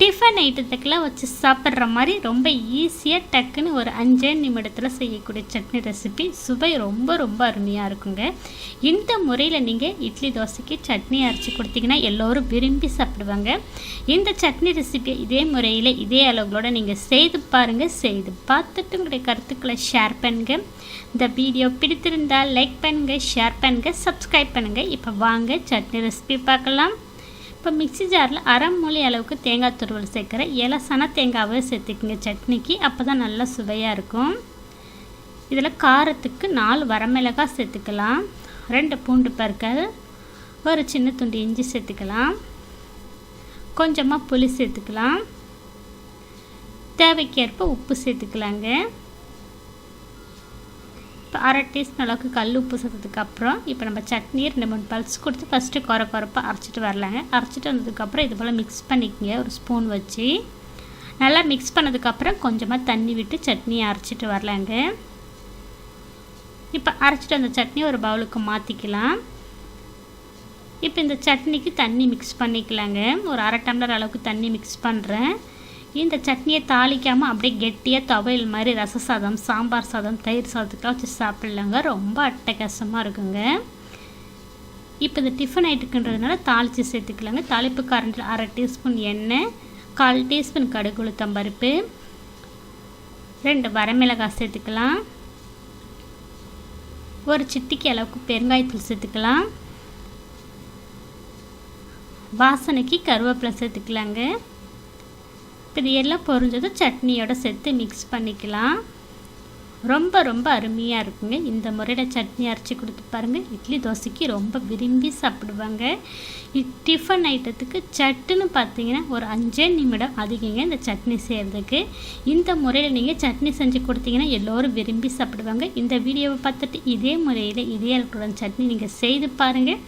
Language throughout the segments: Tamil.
டிஃபன் ஐட்டத்துக்கெல்லாம் வச்சு சாப்பிட்ற மாதிரி ரொம்ப ஈஸியாக டக்குன்னு ஒரு அஞ்சே நிமிடத்தில் செய்யக்கூடிய சட்னி ரெசிபி சுவை ரொம்ப ரொம்ப அருமையாக இருக்குங்க. இந்த முறையில் நீங்கள் இட்லி தோசைக்கு சட்னி அரைச்சி கொடுத்தீங்கன்னா எல்லோரும் விரும்பி சாப்பிடுவாங்க. இந்த சட்னி ரெசிபியை இதே முறையில் இதே அளவுகளோடு நீங்கள் செய்து பாருங்கள் செய்து பார்த்துட்டு உங்களுடைய கருத்துக்களை ஷேர் பண்ணுங்கள் இந்த வீடியோ பிடித்திருந்தால் லைக் பண்ணுங்கள் ஷேர் பண்ணுங்கள் சப்ஸ்கிரைப் பண்ணுங்கள் இப்போ வாங்க சட்னி ரெசிபி பார்க்கலாம். இப்போ மிக்ஸி ஜாரில் அரை மூலி அளவுக்கு தேங்காய் துருவல் சேர்க்குற இலசான தேங்காவே சேர்த்துக்குங்க. சட்னிக்கு அப்போ தான் நல்லா சுவையாக இருக்கும். இதில் காரத்துக்கு நாலு வரமிளகாய் சேர்த்துக்கலாம். ரெண்டு பூண்டு பற்கள் ஒரு சின்ன துண்டு இஞ்சி சேர்த்துக்கலாம். கொஞ்சமாக புளி சேர்த்துக்கலாம். தேவைக்கேற்ப உப்பு சேர்த்துக்கலாங்க. இப்போ அரை டீஸ்பூன் அளவுக்கு கல் உப்பு சேர்த்ததுக்கு அப்புறம் இப்போ நம்ம சட்னி ரெண்டு மூணு பல்ஸ் கொடுத்து ஃபஸ்ட்டு குறை குறைப்பாக அரைச்சிட்டு வரலாங்க. அரைச்சிட்டு வந்ததுக்கப்புறம் இது போல் மிக்ஸ் பண்ணிக்கங்க. ஒரு ஸ்பூன் வச்சு. நல்லா மிக்ஸ் பண்ணதுக்கப்புறம் கொஞ்சமாக தண்ணி விட்டு சட்னியை அரைச்சிட்டு வரலாங்க. இப்போ அரைச்சிட்டு வந்த சட்னி ஒரு பவுலுக்கு மாற்றிக்கலாம் இப்போ இந்த சட்னிக்கு தண்ணி மிக்ஸ் பண்ணிக்கலாங்க. ஒரு அரை டம்ளர் அளவுக்கு தண்ணி மிக்ஸ் பண்ணுறேன் இந்த சட்னியை தாளிக்காமல் அப்படியே கெட்டியாக துவையல் மாதிரி ரச சாதம் சாம்பார் சாதம் தயிர் சாதத்துக்கெலாம் வச்சு சாப்பிட்லாங்க. ரொம்ப அட்டகாசமாக இருக்குங்க. இப்போ இந்த டிஃபன் ஐட்டுக்குன்றதுனால தாளித்து சேர்த்துக்கலாங்க. தாளிப்பு கரண்டில் அரை டீஸ்பூன் எண்ணெய் கால் டீஸ்பூன் கடுகு உளுத்தம் பருப்பு ரெண்டு வரமிளகாய் சேர்த்துக்கலாம். ஒரு சிட்டிக்கு அளவுக்கு பெருங்காயத்தூள் சேர்த்துக்கலாம். வாசனைக்கு கருவேப்பிலை சேர்த்துக்கலாங்க. இது எல்லாம் பொரிஞ்சதும் சட்னியோட சேர்த்து மிக்ஸ் பண்ணிக்கலாம். ரொம்ப ரொம்ப அருமையாக இருக்குங்க. இந்த முறையில் சட்னி அரைச்சி கொடுத்து பாருங்கள் இட்லி தோசைக்கு ரொம்ப விரும்பி சாப்பிடுவாங்க. டிஃபன் ஐட்டத்துக்கு சட்டுன்னு பார்த்தீங்கன்னா ஒரு அஞ்சே நிமிடம் அதிகங்க இந்த சட்னி செய்கிறதுக்கு இந்த முறையில் நீங்கள் சட்னி செஞ்சு கொடுத்தீங்கன்னா எல்லோரும் விரும்பி சாப்பிடுவாங்க. இந்த வீடியோவை பார்த்துட்டு இதே முறையில் இதே அளவுடன் சட்னி நீங்கள் செய்து பாருங்கள்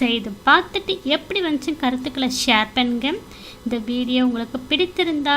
செய்து பார்த்துட்டு எப்படி வந்துச்சு கருத்துக்களை ஷேர் பண்ணுங்கள் இந்த வீடியோ உங்களுக்கு பிடித்திருந்தா